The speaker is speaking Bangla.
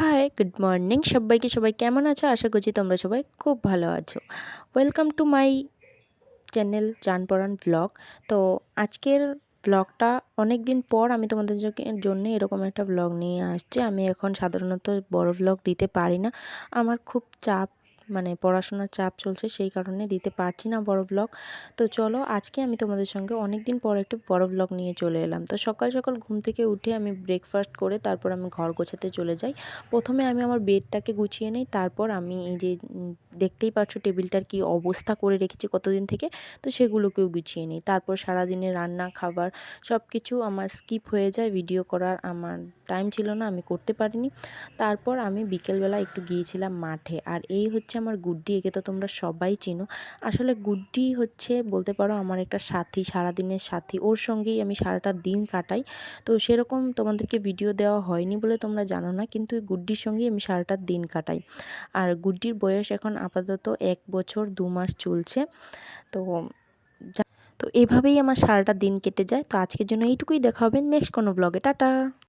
হাই গুড মর্নিং সবাইকে সবাই কেমন আছো? আশা করছি তোমরা সবাই খুব ভালো আছো। ওয়েলকাম টু মাই চ্যানেল জানপরান ব্লগ তো আজকের ব্লগটা অনেক দিন পর আমি তোমাদের জন্য এরকম একটা ব্লগ নিয়ে আসছি। আমি এখন সাধারণত বড় ব্লগ দিতে পারি না। আমার খুব চাপ মানে পড়াশোনার চাপ চলছে সেই কারণে দিতে পারছি না বড় ব্লগ তো চলো আজকে আমি তোমাদের সঙ্গে অনেক দিন পর একটু বড় ব্লগ নিয়ে চলে এলাম। তো সকাল সকাল ঘুম থেকে উঠে আমি ব্রেকফাস্ট করে তারপর আমি ঘর গোছাতে চলে যাই। প্রথমে আমি আমার বেডটাকে গুছিয়ে নিই, তারপর আমি এই যে দেখতেই পাচ্ছ টেবিলটার কি অবস্থা করে রেখেছি কতদিন থেকে, তো সেগুলোকেও গুছিয়ে নিই। তারপর সারাদিনে রান্না, খাবার সব কিছু আমার স্কিপ হয়ে যায় ভিডিও করার আমার টাইম ছিল না, আমি করতে পারিনি। তারপর আমি বিকেলবেলা একটু গিয়েছিলাম মাঠে, আর এই হচ্ছে আমার গুড্ডি একে তো তোমরা সবাই চিনো। আসলে গুড্ডি হচ্ছে বলতে পারো আমার একটা সাথী, সারাদিনের সাথী। ওর সঙ্গেই আমি সারাটা দিন কাটাই। তো সেরকম তোমাদেরকে ভিডিও দেওয়া হয়নি বলে তোমরা জানো না, কিন্তু ওই গুড্ডির সঙ্গেই আমি সারাটা দিন কাটাই। আর গুড্ডির বয়স এখন আপাতত এক বছর, দু মাস চলছে। তো তো এভাবেই আমার সারাটা দিন কেটে যায়। তো আজকের জন্য এইটুকুই, দেখা হবে নেক্সট কোনো ব্লগে টাটা!